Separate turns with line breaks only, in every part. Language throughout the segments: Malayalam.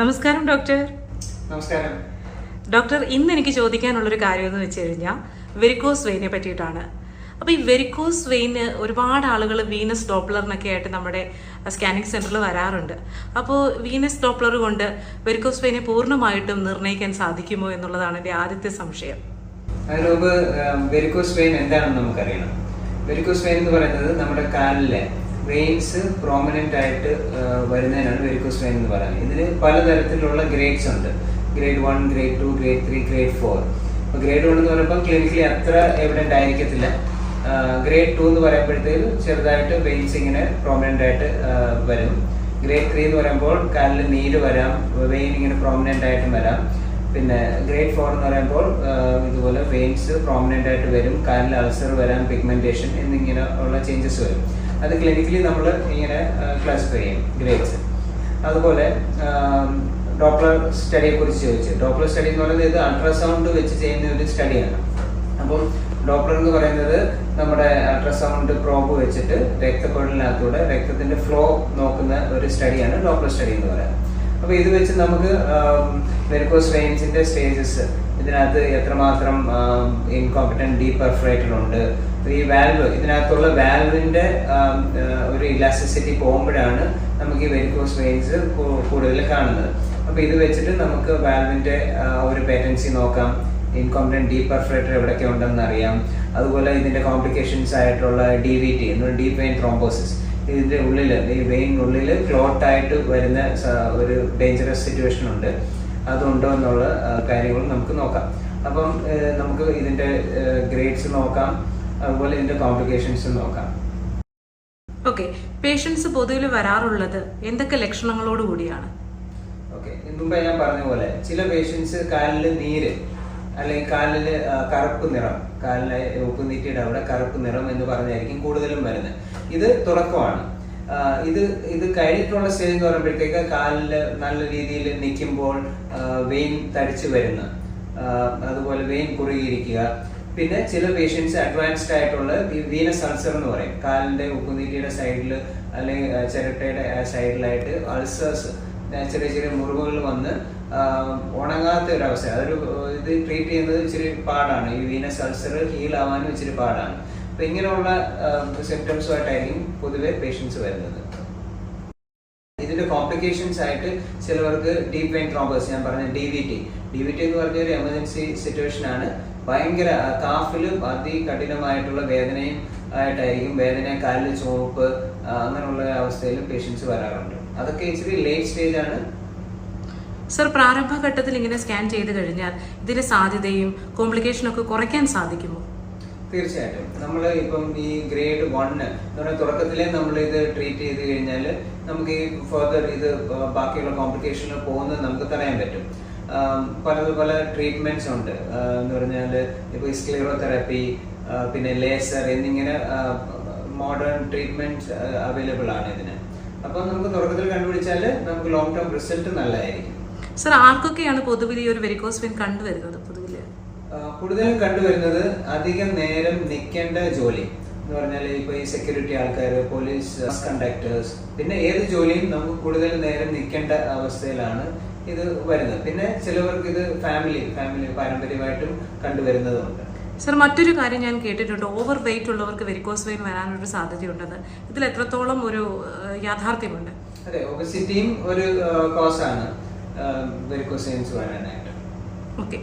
നമസ്കാരം ഡോക്ടർ.
നമസ്കാരം.
ഡോക്ടർ ഇന്ന് എനിക്ക് ചോദിക്കാനുള്ളൊരു കാര്യം എന്ന് വെച്ച് കഴിഞ്ഞാൽ വെരിക്കോസ് വെയിനെ പറ്റിയിട്ടാണ്. അപ്പോൾ ഈ വെരിക്കോസ് വെയിന് ഒരുപാട് ആളുകൾ വീനസ് ഡോപ്ലറിനൊക്കെ ആയിട്ട് നമ്മുടെ സ്കാനിങ് സെന്ററിൽ വരാറുണ്ട്. അപ്പോൾ വീനസ് ഡോപ്ലർ കൊണ്ട് വെരിക്കോസ് വെയിനെ പൂർണമായിട്ടും നിർണയിക്കാൻ സാധിക്കുമോ എന്നുള്ളതാണ് എന്റെ ആദ്യത്തെ സംശയം.
വെരിക്കോസ് വെയിൻ എന്താണെന്ന് നമുക്കറിയണം. വെരിക്കോസ് വെയിൻ എന്ന് പറയുന്നത് നമ്മുടെ കാലിലെ വെയിൻസ് പ്രോമിനന്റ് ആയിട്ട് വരുന്നതിനാണ് വെരിക്കോസ് വെയിൻ എന്ന് പറയുന്നത്. ഇതിൽ പലതരത്തിലുള്ള ഗ്രേഡ്സ് ഉണ്ട്. Grade one grade two grade three grade four അപ്പോൾ ഗ്രേഡ് വൺ എന്ന് പറയുമ്പോൾ ക്ലിനിക്കലി അത്ര എവിഡന്റ് ആയിരിക്കത്തില്ല. ഗ്രേഡ് ടു എന്ന് പറയുമ്പോഴത്തേക്ക് ചെറുതായിട്ട് വെയിൻസ് ഇങ്ങനെ പ്രോമിനന്റ് ആയിട്ട് വരും. ഗ്രേഡ് ത്രീ എന്ന് പറയുമ്പോൾ കാലിൽ നീര് വരാം വെയിൻ ഇങ്ങനെ പ്രോമിനന്റ് ആയിട്ടും വരാം. പിന്നെ ഗ്രേഡ് ഫോർ എന്ന് പറയുമ്പോൾ ഇതുപോലെ വെയിൻസ് പ്രോമിനന്റ് ആയിട്ട് വരും കാലിൽ അൾസർ വരാം പിഗ്മെന്റേഷൻ എന്നിങ്ങനെ ഉള്ള ചേഞ്ചസ് വരും. അത് ക്ലിനിക്കലി നമ്മൾ ഇങ്ങനെ ക്ലാസിഫൈ ചെയ്യും ഗ്രേഡ്സ് അതുപോലെ ഡോപ്ലർ സ്റ്റഡിയെ കുറിച്ച് ചോദിച്ചു. ഡോക്ടർ സ്റ്റഡി എന്ന് പറയുന്നത് ഇത് അൾട്രാസൗണ്ട് വെച്ച് ചെയ്യുന്ന ഒരു സ്റ്റഡിയാണ് അപ്പം ഡോപ്ലർ എന്ന് പറയുന്നത് നമ്മുടെ അൾട്രാസൗണ്ട് പ്രോബ് വെച്ചിട്ട് രക്തക്കുഴലിനകത്തൂടെ രക്തത്തിന്റെ ഫ്ലോ നോക്കുന്ന ഒരു സ്റ്റഡിയാണ് ഡോപ്ലർ സ്റ്റഡി എന്ന് പറയുന്നത്. അപ്പോൾ ഇത് വെച്ച് നമുക്ക് വെരിക്കോസ് വെയിൻസിന്റെ സ്റ്റേജസ് ഇതിനകത്ത് എത്രമാത്രം ഇൻകോമ്പറ്റന്റ് ഡീപ്പർ പെർഫറേറ്റഡ് ഉണ്ട്. ഈ വാൽവ് ഇതിനകത്തുള്ള വാൽവിന്റെ ഒരു ഇലാസ്റ്റിസിറ്റി പോകുമ്പോഴാണ് നമുക്ക് ഈ വെരിക്കോസ് വെയിൻസ് കൂടുതൽ കാണുന്നത്. അപ്പൊ ഇത് വെച്ചിട്ട് നമുക്ക് വാൽവിന്റെ ഒരു പേറ്റൻസി നോക്കാം. ഇൻകോമ്പറ്റന്റ് ഡീപ്പർ പെർഫറേറ്റർ എവിടെയൊക്കെ ഉണ്ടെന്ന് അറിയാം. അതുപോലെ ഇതിന്റെ കോംപ്ലിക്കേഷൻസ് ആയിട്ടുള്ള D V T deep vein thrombosis ഇതിന്റെ ഉള്ളിൽ ഈ ക്ലോട്ട് ആയിട്ട് വരുന്ന ഒരു ഡേഞ്ചറസ് സിറ്റുവേഷൻ ഉണ്ട്. അതുണ്ടോ എന്നുള്ള കാര്യങ്ങൾ നമുക്ക് നോക്കാം. അപ്പം നമുക്ക് ഇതിന്റെ ഗ്രേഡ്സ് നോക്കാം അതുപോലെ ഇതിന്റെ കോംപ്ലിക്കേഷൻസ് നോക്കാം.
ഓക്കെ പേഷ്യൻസ് പൊതുവിൽ വരാറുള്ളത് എന്തൊക്കെ ലക്ഷണങ്ങളോട് കൂടിയാണ്?
ഓക്കെ മുമ്പേ ഞാൻ പറഞ്ഞ പോലെ ചില പേഷ്യൻസ് കാലിൽ നീര് അല്ലെങ്കിൽ കാലിൽ കറുപ്പ് നിറം കാലിലെ ഉപ്പുനീറ്റിയുടെ അവിടെ കറുപ്പ് നിറം എന്ന് പറഞ്ഞായിരിക്കും കൂടുതലും വരുന്നത്. ഇത് തുടക്കമാണ്. ആ, ഇത് ഇത് കഴിഞ്ഞിട്ടുള്ള സ്റ്റേജ് എന്ന് പറയുമ്പോഴത്തേക്ക് കാലിൽ നല്ല രീതിയിൽ നിൽക്കുമ്പോൾ വെയിൻ തടിച്ചു വരുന്ന അതുപോലെ വെയിൻ കുറുകിയിരിക്കുക. പിന്നെ ചില പേഷ്യൻസ് അഡ്വാൻസ്ഡ് ആയിട്ടുള്ള വീനസ് അൾസർ എന്ന് പറയും. കാലിന്റെ ഉപ്പുനീറ്റിയുടെ സൈഡിൽ അല്ലെങ്കിൽ ചിരട്ടയുടെ സൈഡിലായിട്ട് അൾസേഴ്സ് ചെറിയ ചെറിയ മുറിവുകൾ വന്ന് ഉണങ്ങാത്ത ഒരു അവസ്ഥ അതൊരു ഇത് ട്രീറ്റ് ചെയ്യുന്നത് ഇച്ചിരി പാടാണ്. ഈ വീനസ് അൾസർ ഹീൽ ആവാനും ഇച്ചിരി പാടാണ്. അപ്പൊ ഇങ്ങനെയുള്ള സിംറ്റംസുമായിട്ടായിരിക്കും പൊതുവെ പേഷ്യൻസ് വരുന്നത്. ഇതിന്റെ കോംപ്ലിക്കേഷൻസ് ആയിട്ട് ചിലവർക്ക് ഡീപ് വെയിൻ ത്രോംബസ് ഞാൻ പറഞ്ഞ D V T D V T എന്ന് പറഞ്ഞ ഒരു എമർജൻസി സിറ്റുവേഷൻ ആണ്. ഭയങ്കര കാഫിൽ അതികഠിനമായിട്ടുള്ള വേദനയും ആയിട്ടായിരിക്കും വേദന കാലിൽ ചുവപ്പ് അങ്ങനെയുള്ള അവസ്ഥയിൽ പേഷ്യൻസ് വരാറുണ്ട്. അതൊക്കെ ഇച്ചിരി ലേറ്റ് സ്റ്റേജ് ആണ്.
സർ പ്രാരംഭഘട്ടത്തിൽ ഇങ്ങനെ സ്കാൻ ചെയ്ത് കഴിഞ്ഞാൽ ഇതിന്റെ സാധ്യതയും കോംപ്ലിക്കേഷനും ഒക്കെ കുറയ്ക്കാൻ സാധിക്കുമോ?
തീർച്ചയായിട്ടും. നമ്മൾ ഇപ്പം ഈ ഗ്രേഡ് വണ്ണ് എന്ന് പറഞ്ഞാൽ തുടക്കത്തിലെ നമ്മൾ ഇത് ട്രീറ്റ് ചെയ്ത് കഴിഞ്ഞാൽ നമുക്ക് ഈ ഫർദർ ഇത് ബാക്കിയുള്ള കോംപ്ലിക്കേഷനിൽ പോകുന്നത് നമുക്ക് തടയാൻ പറ്റും. പല പല ട്രീറ്റ്മെന്റ്സ് ഉണ്ട്. എന്ന് പറഞ്ഞാൽ ഇപ്പോൾ സ്ക്ലീറോതെറാപ്പി പിന്നെ ലേസർ എന്നിങ്ങനെ മോഡേൺ ട്രീറ്റ്മെന്റ്സ് അവൈലബിൾ ആണ് ഇതിന്. അപ്പം നമുക്ക് തുടക്കത്തിൽ കണ്ടുപിടിച്ചാൽ നമുക്ക് ലോങ് ടേം റിസൾട്ട് നല്ലതായിരിക്കും
സർ ആർക്കൊക്കെയാണ് പൊതുവിൽ ഈ ഒരു വെരിക്കോസ് വെയിൻ കണ്ടുവരുന്നത്?
കൂടുതലും കണ്ടുവരുന്നത് അധികം നേരം നിൽക്കേണ്ട ജോലി എന്ന് പറഞ്ഞാൽ ഇപ്പൊ ഈ സെക്യൂരിറ്റി ആൾക്കാർ പോലീസ് ബസ് കണ്ടക്ടേഴ്സ് പിന്നെ ഏത് ജോലിയും നമുക്ക് കൂടുതൽ നേരം നിൽക്കേണ്ട അവസ്ഥയിലാണ് ഇത് വരുന്നത്. പിന്നെ ചിലവർക്ക് ഇത് ഫാമിലി ഫാമിലി പാരമ്പര്യമായിട്ടും കണ്ടുവരുന്നതുണ്ട്.
സർ മറ്റൊരു കാര്യം ഞാൻ കേട്ടിട്ടുണ്ട്. ഓവർ വെയിറ്റ് ഉള്ളവർക്ക് വെരിക്കോസ് വെയിൻ വരാനൊരു സാധ്യതയുണ്ടെന്ന്. ഇതിൽ എത്രത്തോളം ഒരു യാഥാർത്ഥ്യമുണ്ട്?
അതെ ഒബസിറ്റിയും ഒരു കോസാണ് വെരിക്കോസ് വെയിൻസ് വരാനായിട്ട്.
ഓക്കെ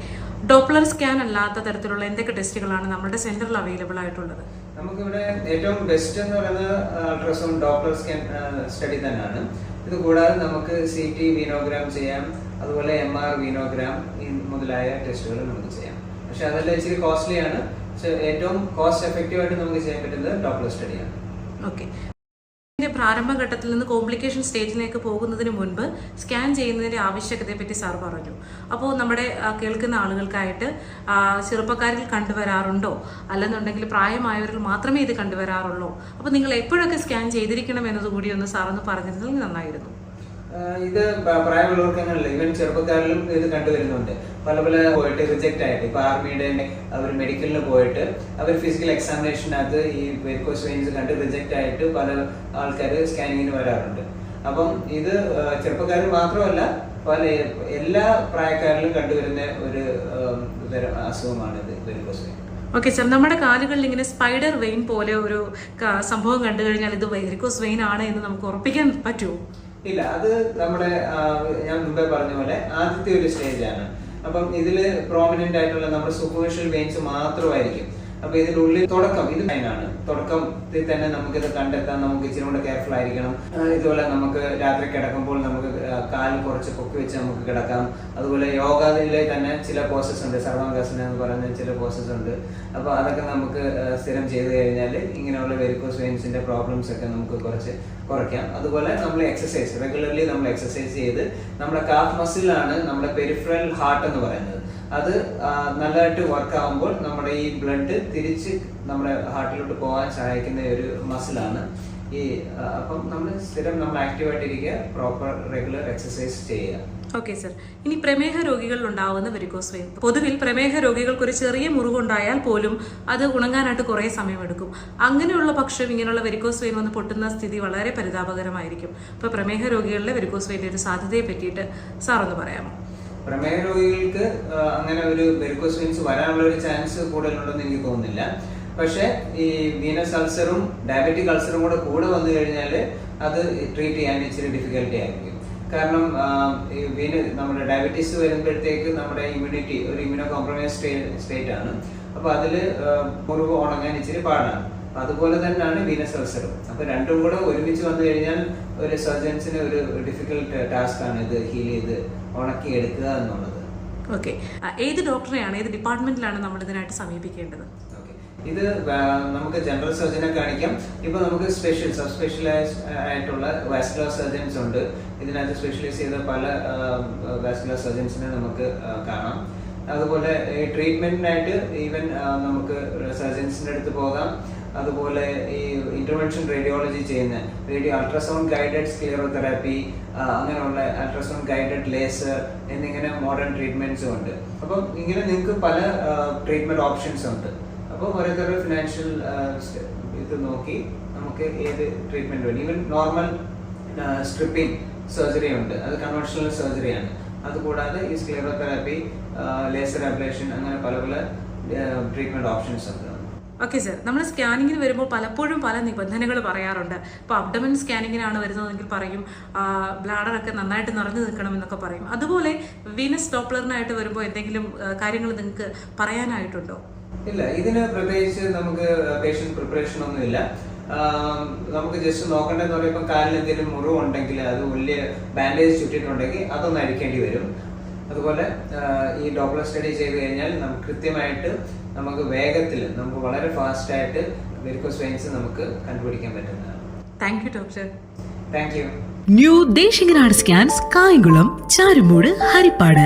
ഡോപ്ലർ സ്കാൻ അല്ലാത്ത തരത്തിലുള്ള എന്തൊക്കെ ടെസ്റ്റുകളാണ് നമ്മുടെ സെന്ററിൽ അവൈലബിൾ ആയിട്ടുള്ളത്?
നമുക്കിവിടെ ഏറ്റവും ബെസ്റ്റ് എന്ന് പറയുന്നത് അൾട്രാസൗണ്ട് ഡോപ്ലർ സ്കാൻ സ്റ്റഡി തന്നെയാണ്. ഇത് കൂടാതെ നമുക്ക് സി ടി വീനോഗ്രാം ചെയ്യാം അതുപോലെ എം ആർ വീനോഗ്രാം മുതലായ ടെസ്റ്റുകൾ നമുക്ക് ചെയ്യാം. പക്ഷെ അതെല്ലാം ഇച്ചിരി കോസ്റ്റ്ലി ആണ്. പക്ഷെ ഏറ്റവും കോസ്റ്റ് എഫക്റ്റീവ് ആയിട്ട് നമുക്ക് ചെയ്യാൻ പറ്റുന്നത് ഡോപ്ലർ സ്റ്റഡിയാണ്
ഓക്കെ പ്രാരംഭഘട്ടത്തിൽ നിന്ന് കോംപ്ലിക്കേഷൻ സ്റ്റേജിലേക്ക് പോകുന്നതിന് മുൻപ് സ്കാൻ ചെയ്യുന്നതിന്റെ ആവശ്യകതയെ പറ്റി സാർ പറഞ്ഞു. അപ്പോൾ നമ്മുടെ കേൾക്കുന്ന ആളുകൾക്കായിട്ട് ചെറുപ്പക്കാരിൽ കണ്ടുവരാറുണ്ടോ? അല്ലെന്നുണ്ടെങ്കിൽ പ്രായമായവരിൽ മാത്രമേ ഇത് കണ്ടുവരാറുള്ളൂ? അപ്പോൾ നിങ്ങൾ എപ്പോഴൊക്കെ സ്കാൻ ചെയ്തിരിക്കണം എന്നതുകൂടി ഒന്ന് സാറൊന്ന് പറഞ്ഞിരുന്നെങ്കിൽ നന്നായിരുന്നു.
ഇത് പ്രായമുള്ളവർക്ക് അങ്ങനെയല്ല. ഇവൻ ചെറുപ്പക്കാരിലും ഇത് കണ്ടുവരുന്നുണ്ട് പല പല പോയിട്ട് റിജക്റ്റ് ആയിട്ട്. ഇപ്പൊ ആർമിയുടെ അവർ മെഡിക്കലിന് പോയിട്ട് അവർ ഫിസിക്കൽ എക്സാമിനേഷനകത്ത് ഈ വെരിക്കോസ് വെയിൻസ് കണ്ട് റിജക്റ്റ് ആയിട്ട് പല ആൾക്കാർ സ്കാനിങ്ങിന് വരാറുണ്ട്. അപ്പം ഇത് ചെറുപ്പക്കാർ മാത്രമല്ല പല എല്ലാ പ്രായക്കാരിലും കണ്ടുവരുന്ന ഒരു അസുഖമാണ് ഇത് വെരിക്കോസ് വെയിൻ
ഓക്കെ സാർ നമ്മുടെ കാലുകളിൽ ഇങ്ങനെ സ്പൈഡർ വെയിൻ പോലെ ഒരു സംഭവം കണ്ടു കഴിഞ്ഞാൽ ഇത് വെരിക്കോസ് വെയിൻ ആണ് എന്ന് നമുക്ക് ഉറപ്പിക്കാൻ പറ്റുമോ?
ഇല്ല അത് നമ്മുടെ ഞാൻ മുമ്പേ പറഞ്ഞ പോലെ ആദ്യത്തെ ഒരു സ്റ്റേജ് ആണ്. അപ്പം ഇതിൽ പ്രോമിനന്റ് ആയിട്ടുള്ള നമ്മുടെ സൂപ്പർഫിഷ്യൽ വെയിൻസ് മാത്രമായിരിക്കും. അപ്പൊ ഇതിനുള്ളിൽ തുടക്കം ഇത് മെയിനാണ് തുടക്കത്തിൽ തന്നെ നമുക്ക് ഇത് കണ്ടെത്താൻ നമുക്ക് ഇച്ചിരി കൂടെ കെയർഫുൾ ആയിരിക്കണം. ഇതുപോലെ നമുക്ക് രാത്രി കിടക്കുമ്പോൾ നമുക്ക് കാൽ കുറച്ച് പൊക്കി വെച്ച് നമുക്ക് കിടക്കാം. അതുപോലെ യോഗയിലെ തന്നെ ചില പോസസ് ഉണ്ട് സർവാംഗാസന എന്ന് പറയുന്ന ചില പോസസ് ഉണ്ട്. അപ്പൊ അതൊക്കെ നമുക്ക് സ്ഥിരം ചെയ്ത് കഴിഞ്ഞാൽ ഇങ്ങനെയുള്ള വെരിക്കോസ് വെയിൻസിന്റെ പ്രോബ്ലംസ് ഒക്കെ നമുക്ക് കുറച്ച് കുറയ്ക്കാം. അതുപോലെ നമ്മൾ എക്സസൈസ് റെഗുലർലി നമ്മൾ എക്സസൈസ് ചെയ്ത് നമ്മുടെ കാഫ് മസിലാണ് നമ്മുടെ പെരിഫറൽ ഹാർട്ട് എന്ന് പറയുന്നത്. അത് നല്ലതായിട്ട് വർക്ക് ആകുമ്പോൾ നമ്മുടെ ഈ ബ്ലഡ് തിരിച്ച് നമ്മുടെ ഹാർട്ടിലോട്ട് പോകാൻ സഹായിക്കുന്ന ഒരു മസിലാണ് ഈ അപ്പം നമ്മൾ സ്ഥിരം നമ്മൾ ആക്റ്റീവായിട്ടിരിക്കുക പ്രോപ്പർ റെഗുലർ എക്സസൈസ് ചെയ്യുക.
ഓക്കെ സർ ഇനി പ്രമേഹ രോഗികളിൽ ഉണ്ടാവുന്ന വെരിക്കോസ് വെയിൻ പൊതുവിൽ പ്രമേഹ രോഗികൾക്ക് ഒരു ചെറിയ മുറിവുണ്ടായാൽ പോലും അത് ഉണങ്ങാനായിട്ട് കുറേ സമയമെടുക്കും. അങ്ങനെയുള്ള പക്ഷം ഇങ്ങനെയുള്ള വെരിക്കോസ് വെയിൻ വന്ന് പൊട്ടുന്ന സ്ഥിതി വളരെ പരിതാപകരമായിരിക്കും. അപ്പോൾ പ്രമേഹ രോഗികളിലെ വെരിക്കോസ് വെയിന്റെ ഒരു സാധ്യതയെ പറ്റിയിട്ട് സാർ ഒന്ന് പറയാമോ?
പ്രമേഹ രോഗികൾക്ക് അങ്ങനെ ഒരു വെരിക്കോസ് വരാനുള്ള ഒരു ചാൻസ് കൂടുതലുണ്ടെന്ന് എനിക്ക് തോന്നുന്നില്ല. പക്ഷേ ഈ വീനസ് അൾസറും ഡയബറ്റിക് അൾസറും കൂടെ കൂടെ വന്നു കഴിഞ്ഞാൽ അത് ട്രീറ്റ് ചെയ്യാൻ ഇച്ചിരി ഡിഫിക്കൽട്ടി ആയിരിക്കും. കാരണം വീന നമ്മുടെ ഡയബറ്റീസ് വരുമ്പോഴത്തേക്ക് നമ്മുടെ ഇമ്മ്യൂണിറ്റി ഒരു ഇമ്മ്യൂണോ കോംപ്രമൈസ് സ്റ്റേറ്റ് ആണ്. അപ്പോൾ അതിൽ മുറിവ് ഉണങ്ങാൻ ഇച്ചിരി പാടാണ്. അതുപോലെ തന്നെയാണ് വീനസ് അൾസറും അപ്പൊ രണ്ടും കൂടെ ഒരുമിച്ച് വന്നു കഴിഞ്ഞാൽ ഒരു സർജൻസിന് ഒരു ഡിഫിക്കൽട്ട് ടാസ്ക് ആണ് ഇത് ഹീൽ ചെയ്ത് ഉണക്കി എടുക്കുക എന്നുള്ളത്.
ഓക്കെ. ഏത് ഡോക്ടറെയാണ് ഏത് ഡിപ്പാർട്ട്മെന്റിലാണ് നമ്മൾ ഇതിനായിട്ട് സമീപിക്കേണ്ടത്.
ഇത് നമുക്ക് ജനറൽ സർജനെ കാണിക്കാം. ഇപ്പൊ നമുക്ക് സ്പെഷ്യൽ സബ് സ്പെഷ്യലൈസ് ആയിട്ടുള്ള വാസ്കുലർ സർജൻസ് ഉണ്ട്. ഇതിനകത്ത് സ്പെഷ്യലൈസ് ചെയ്ത പല വാസ്കുലർ സർജൻസിനെ നമുക്ക് കാണാം. അതുപോലെ ട്രീറ്റ്മെന്റിനായിട്ട് ഈവൻ നമുക്ക് സർജൻസിന്റെ അടുത്ത് പോകാം. അതുപോലെ ഈ ഇന്റർവെൻഷൻ റേഡിയോളജി ചെയ്യുന്ന. റേഡിയോ അൾട്രാസൗണ്ട് ഗൈഡഡ് സ്ക്ലിയറോതെറാപ്പി അങ്ങനെയുള്ള അൾട്രാസൗണ്ട് ഗൈഡഡ് ലേസർ എന്നിങ്ങനെ മോഡേൺ ട്രീറ്റ്മെന്റ്സും ഉണ്ട്. അപ്പം ഇങ്ങനെ നിങ്ങൾക്ക് പല ട്രീറ്റ്മെന്റ് ഓപ്ഷൻസ് ഉണ്ട്. അപ്പോൾ ഓരോരുത്തരുടെ ഫിനാൻഷ്യൽ ഇത് നോക്കി നമുക്ക് ഏത് ട്രീറ്റ്മെന്റ് വേണം ഈവൻ നോർമൽ സ്ട്രിപ്പിംഗ് സർജറി ഉണ്ട്. അത് കൺവെൻഷണൽ സർജറിയാണ് അതുകൂടാതെ ഈ സ്ക്ലിയറോതെറാപ്പി ലേസർ അബ്ലേഷൻ അങ്ങനെ പല പല ട്രീറ്റ്മെന്റ് ഓപ്ഷൻസ് ഉണ്ട്.
ഓക്കെ സർ നമ്മൾ സ്കാനിങ്ങിന് വരുമ്പോൾ പലപ്പോഴും പല നിബന്ധനകൾ പറയാറുണ്ട്. ഇപ്പോൾ അബ്ഡമൻ സ്കാനിങ്ങിനാണ് വരുന്നതെങ്കിൽ പറയും ബ്ലാഡറൊക്കെ നന്നായിട്ട് നിറഞ്ഞു നിൽക്കണം എന്നൊക്കെ പറയും. അതുപോലെ വീനസ് ഡോപ്ലറിനായിട്ട് വരുമ്പോൾ എന്തെങ്കിലും കാര്യങ്ങൾ നിങ്ങൾക്ക് പറയാനായിട്ടുണ്ടോ?
ഇല്ല ഇതിന് പ്രത്യേകിച്ച് നമുക്ക് പേഷ്യന്റ് പ്രിപ്പറേഷൻ ഒന്നും ഇല്ല. നമുക്ക് ജസ്റ്റ് നോക്കേണ്ടതെന്ന് പറയുമ്പോൾ കാലിൽ എന്തെങ്കിലും മുറിവുണ്ടെങ്കിൽ അത് വലിയ ബാൻഡേജ് ചുറ്റിയിട്ടുണ്ടെങ്കിൽ അതൊന്ന് അടിക്കേണ്ടി വരും. അതുപോലെ ഈ ഡോപ്ലർ സ്റ്റഡി ചെയ്ത് കഴിഞ്ഞാൽ നമുക്ക് കൃത്യമായിട്ട് നമുക്ക് വേഗത്തിൽ നമുക്ക് വളരെ ഫാസ്റ്റ് ആയിട്ട് വെരിക്കോസ് വെയിൻസ് നമുക്ക് കണ്ടുപിടിക്കാൻ പറ്റുന്നതാണ്.
Thank you doctor
thank you
new Desinganad scans Kayamkulam Charummood Haripad